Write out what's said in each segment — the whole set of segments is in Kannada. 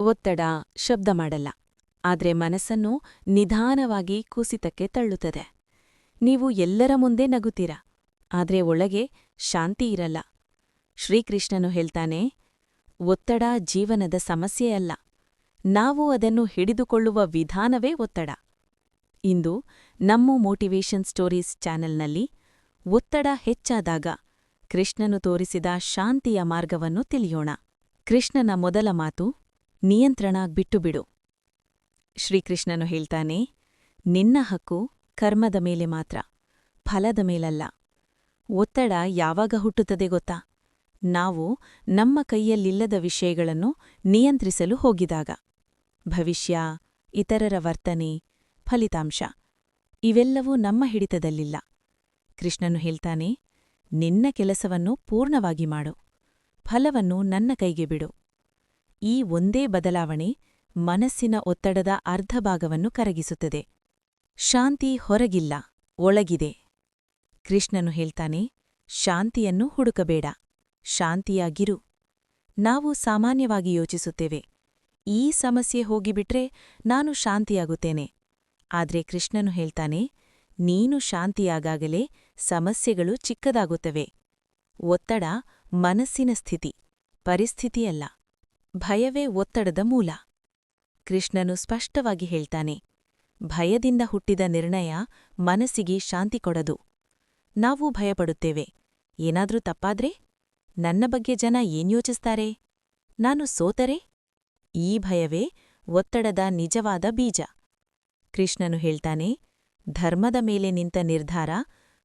ಒತ್ತಡ ಶಬ್ದ ಮಾಡಲ್ಲ, ಆದರೆ ಮನಸ್ಸನ್ನು ನಿಧಾನವಾಗಿ ಕುಸಿತಕ್ಕೆ ತಳ್ಳುತ್ತದೆ. ನೀವು ಎಲ್ಲರ ಮುಂದೆ ನಗುತ್ತೀರ, ಆದರೆ ಒಳಗೆ ಶಾಂತಿ ಇರಲ್ಲ. ಶ್ರೀಕೃಷ್ಣನು ಹೇಳ್ತಾನೆ, ಒತ್ತಡ ಜೀವನದ ಸಮಸ್ಯೆಯಲ್ಲ ನಾವು ಅದನ್ನು ಹಿಡಿದುಕೊಳ್ಳುವ ವಿಧಾನವೇ ಒತ್ತಡ. ಇಂದು ನಮ್ಮ ಮೋಟಿವೇಶನ್ ಸ್ಟೋರೀಸ್ ಚಾನೆಲ್ನಲ್ಲಿ ಒತ್ತಡ ಹೆಚ್ಚಾದಾಗ ಕೃಷ್ಣನು ತೋರಿಸಿದ ಶಾಂತಿಯ ಮಾರ್ಗವನ್ನು ತಿಳಿಯೋಣ. ಕೃಷ್ಣನ ಮೊದಲ ಮಾತು ನಿಯಂತ್ರಣ ಬಿಟ್ಟುಬಿಡು. ಶ್ರೀಕೃಷ್ಣನು ಹೇಳ್ತಾನೆ, ನಿನ್ನ ಹಕ್ಕು ಕರ್ಮದ ಮೇಲೆ ಮಾತ್ರ, ಫಲದ ಮೇಲಲ್ಲ. ಒತ್ತಡ ಯಾವಾಗ ಹುಟ್ಟುತ್ತದೆ ಗೊತ್ತಾ? ನಾವು ನಮ್ಮ ಕೈಯಲ್ಲಿಲ್ಲದ ವಿಷಯಗಳನ್ನು ನಿಯಂತ್ರಿಸಲು ಹೋಗಿದಾಗ. ಭವಿಷ್ಯ, ಇತರರ ವರ್ತನೆ, ಫಲಿತಾಂಶ, ಇವೆಲ್ಲವೂ ನಮ್ಮ ಹಿಡಿತದಲ್ಲಿಲ್ಲ. ಕೃಷ್ಣನು ಹೇಳ್ತಾನೆ, ನಿನ್ನ ಕೆಲಸವನ್ನು ಪೂರ್ಣವಾಗಿ ಮಾಡು. ಫಲವನ್ನು ನನ್ನ ಕೈಗೆ ಬಿಡು. ಈ ಒಂದೇ ಬದಲಾವಣೆ ಮನಸ್ಸಿನ ಒತ್ತಡದ ಅರ್ಧ ಭಾಗವನ್ನು ಕರಗಿಸುತ್ತದೆ. ಶಾಂತಿ ಹೊರಗಿಲ್ಲ, ಒಳಗಿದೆ. ಕೃಷ್ಣನು ಹೇಳ್ತಾನೆ, ಶಾಂತಿಯನ್ನು ಹುಡುಕಬೇಡ, ಶಾಂತಿಯಾಗಿರು. ನಾವು ಸಾಮಾನ್ಯವಾಗಿ ಯೋಚಿಸುತ್ತೇವೆ, ಈ ಸಮಸ್ಯೆ ಹೋಗಿಬಿಟ್ರೆ ನಾನು ಶಾಂತಿಯಾಗುತ್ತೇನೆ. ಆದ್ರೆ ಕೃಷ್ಣನು ಹೇಳ್ತಾನೆ, ನೀನು ಶಾಂತಿಯಾಗಾಗಲೇ ಸಮಸ್ಯೆಗಳು ಚಿಕ್ಕದಾಗುತ್ತವೆ. ಒತ್ತಡ ಮನಸ್ಸಿನ ಸ್ಥಿತಿ, ಪರಿಸ್ಥಿತಿಯಲ್ಲ. ಭಯವೇ ಒತ್ತಡದ ಮೂಲ. ಕೃಷ್ಣನು ಸ್ಪಷ್ಟವಾಗಿ ಹೇಳ್ತಾನೆ, ಭಯದಿಂದ ಹುಟ್ಟಿದ ನಿರ್ಣಯ ಮನಸ್ಸಿಗೆ ಶಾಂತಿ ಕೊಡದು. ನಾವು ಭಯಪಡುತ್ತೇವೆ. ಏನಾದ್ರೂ ತಪ್ಪಾದ್ರೆ? ನನ್ನ ಬಗ್ಗೆ ಜನ ಏನ್ ಯೋಚಿಸ್ತಾರೆ? ನಾನು ಸೋತರೆ? ಈ ಭಯವೇ ಒತ್ತಡದ ನಿಜವಾದ ಬೀಜ. ಕೃಷ್ಣನು ಹೇಳ್ತಾನೆ, ಧರ್ಮದ ಮೇಲೆ ನಿಂತ ನಿರ್ಧಾರ,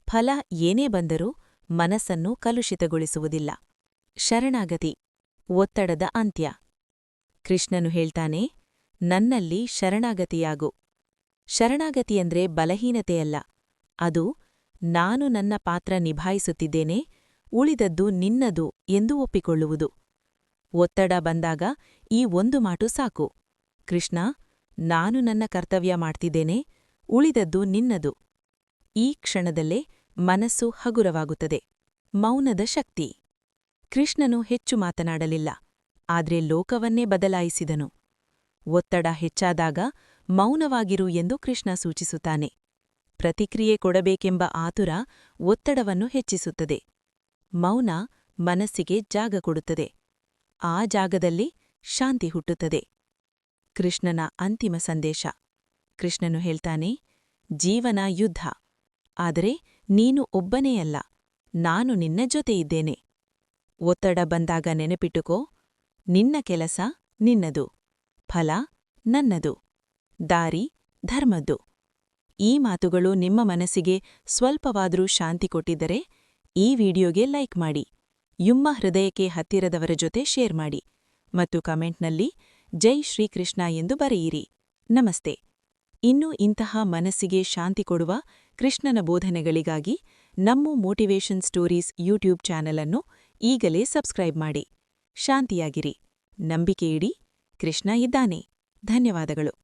ಫಲ ಏನೇ ಬಂದರೂ ಮನಸ್ಸನ್ನು ಕಲುಷಿತಗೊಳಿಸುವುದಿಲ್ಲ. ಶರಣಾಗತಿ. ಒತ್ತಡದ ಅಂತ್ಯ. ಕೃಷ್ಣನು ಹೇಳ್ತಾನೆ, ನನ್ನಲ್ಲಿ ಶರಣಾಗತಿಯಾಗು. ಶರಣಾಗತಿಯಂದ್ರೆ ಬಲಹೀನತೆಯಲ್ಲ. ಅದು ನಾನು ನನ್ನ ಪಾತ್ರ ನಿಭಾಯಿಸುತ್ತಿದ್ದೇನೆ, ಉಳಿದದ್ದು ನಿನ್ನದು ಎಂದು ಒಪ್ಪಿಕೊಳ್ಳುವುದು. ಒತ್ತಡ ಬಂದಾಗ ಈ ಒಂದು ಮಾಟು ಸಾಕು. ಕೃಷ್ಣ, ನಾನು ನನ್ನ ಕರ್ತವ್ಯ ಮಾಡ್ತಿದ್ದೇನೆ, ಉಳಿದದ್ದು ನಿನ್ನದು. ಈ ಕ್ಷಣದಲ್ಲೇ ಮನಸ್ಸು ಹಗುರವಾಗುತ್ತದೆ. ಮೌನದ ಶಕ್ತಿ. ಕೃಷ್ಣನು ಹೆಚ್ಚು ಮಾತನಾಡಲಿಲ್ಲ. ಆದ್ರೆ ಲೋಕವನ್ನೇ ಬದಲಾಯಿಸಿದನು. ಒತ್ತಡ ಹೆಚ್ಚಾದಾಗ ಮೌನವಾಗಿರು ಎಂದು ಕೃಷ್ಣ ಸೂಚಿಸುತ್ತಾನೆ. ಪ್ರತಿಕ್ರಿಯೆ ಕೊಡಬೇಕೆಂಬ ಆತುರ ಒತ್ತಡವನ್ನು ಹೆಚ್ಚಿಸುತ್ತದೆ. ಮೌನ ಮನಸ್ಸಿಗೆ ಜಾಗ ಕೊಡುತ್ತದೆ. ಆ ಜಾಗದಲ್ಲಿ ಶಾಂತಿ ಹುಟ್ಟುತ್ತದೆ. ಕೃಷ್ಣನ ಅಂತಿಮ ಸಂದೇಶ. ಕೃಷ್ಣನು ಹೇಳ್ತಾನೆ, ಜೀವನ ಯುದ್ಧ. ಆದರೆ ನೀನು ಒಬ್ಬನೇ ಅಲ್ಲ. ನಾನು ನಿನ್ನ ಜೊತೆಯಿದ್ದೇನೆ. ಒತ್ತಡ ಬಂದಾಗ ನೆನಪಿಟ್ಟುಕೋ, ನಿನ್ನ ಕೆಲಸ ನಿನ್ನದು, ಫಲ ನನ್ನದು, ದಾರಿ ಧರ್ಮದ್ದು. ಈ ಮಾತುಗಳು ನಿಮ್ಮ ಮನಸ್ಸಿಗೆ ಸ್ವಲ್ಪವಾದರೂ ಶಾಂತಿ ಕೊಟ್ಟಿದ್ದರೆ ಈ ವಿಡಿಯೋಗೆ ಲೈಕ್ ಮಾಡಿ ಯುಮ್ಮ ಹೃದಯಕ್ಕೆ ಹತ್ತಿರದವರ ಜೊತೆ ಶೇರ್ ಮಾಡಿ ಮತ್ತು ಕಮೆಂಟ್ನಲ್ಲಿ ಜೈ ಶ್ರೀಕೃಷ್ಣ ಎಂದು ಬರೆಯಿರಿ. ನಮಸ್ತೆ. ಇನ್ನೂ ಇಂತಹ ಮನಸ್ಸಿಗೆ ಶಾಂತಿ ಕೊಡುವ ಕೃಷ್ಣನ ಬೋಧನೆಗಳಿಗಾಗಿ ನಮ್ಮ ಮೋಟಿವೇಶನ್ ಸ್ಟೋರೀಸ್ ಯೂಟ್ಯೂಬ್ ಚಾನಲ್ ಅನ್ನು ಈಗಲೇ ಸಬ್ಸ್ಕ್ರೈಬ್ ಮಾಡಿ. ಶಾಂತಿಯಾಗಿರಿ. ನಂಬಿಕೆಯಿಡಿ ಕೃಷ್ಣ ಇದ್ದಾನೆ. ಧನ್ಯವಾದಗಳು.